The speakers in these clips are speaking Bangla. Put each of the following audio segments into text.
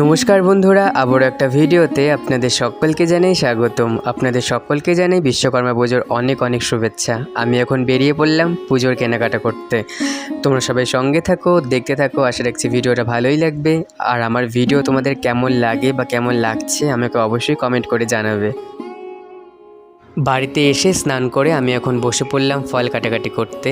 নমস্কার বন্ধুরা, আবারও একটা ভিডিওতে আপনাদের সকলকে জানাই স্বাগতম। আপনাদের সকলকে জানাই বিশ্বকর্মা পুজোর অনেক অনেক শুভেচ্ছা। আমি এখন বেরিয়ে পড়লাম পুজোর কেনাকাটা করতে। তোমরা সবাই সঙ্গে থাকো, দেখতে থাকো, আশা রাখছি ভিডিওটা ভালোই লাগবে। আর আমার ভিডিও তোমাদের কেমন লাগে বা কেমন লাগছে, আমাকে অবশ্যই কমেন্ট করে জানাবে। বাড়িতে এসে স্নান করে আমি এখন বসে পড়লাম ফল কাটাকাটি করতে।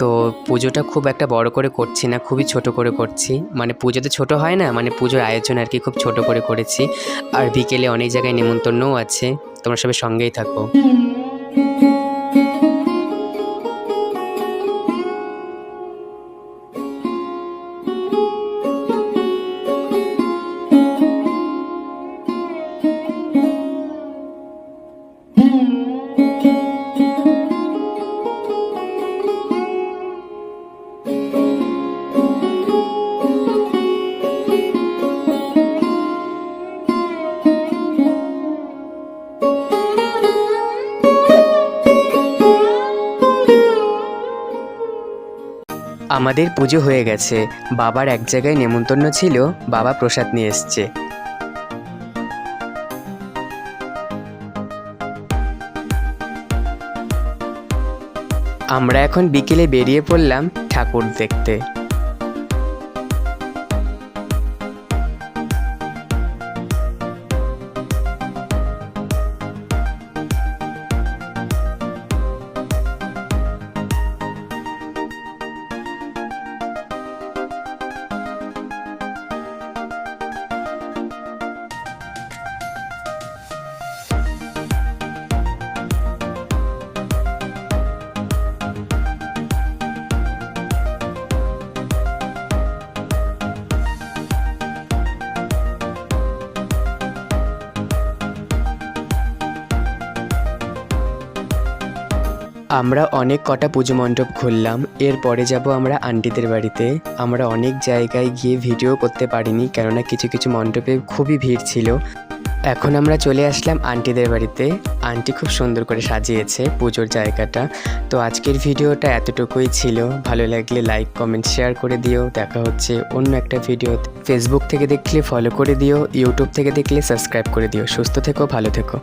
তো পুজোটা খুব একটা বড় করে করছি না, খুবই ছোট করে করছি। মানে পুজো তো ছোটো হয় না মানে পুজোর আয়োজন আর কি খুব ছোট করে করেছি। আর বিকেলে অনেক জায়গায় নেমন্তন্নও আছে, তোমরা সবাই সঙ্গেই থাকো। আমাদের পুজো হয়ে গেছে। বাবার এক জায়গায় নেমন্তন্ন ছিল, বাবা প্রসাদ নিয়ে এসছে। আমরা এখন বিকেলে বেরিয়ে পড়লাম ঠাকুর দেখতে। আমরা অনেক কটা পুজো মণ্ডপ ঘুরলাম, এরপরে যাব আমরা আন্টিদের বাড়িতে। আমরা অনেক জায়গায় গিয়ে ভিডিও করতে পারিনি, কেননা কিছু কিছু মণ্ডপে খুবই ভিড় ছিল। এখন আমরা চলে আসলাম আন্টিদের বাড়িতে। আন্টি খুব সুন্দর করে সাজিয়েছে পুজোর জায়গাটা। তো আজকের ভিডিওটা এতটুকুই ছিল। ভালো লাগলে লাইক কমেন্ট শেয়ার করে দিও। দেখা হচ্ছে অন্য একটা ভিডিও ফেসবুক থেকে দেখলে ফলো করে দিও। ইউটিউব থেকে দেখলে সাবস্ক্রাইব করে দিও। সুস্থ থেকো, ভালো থেকো।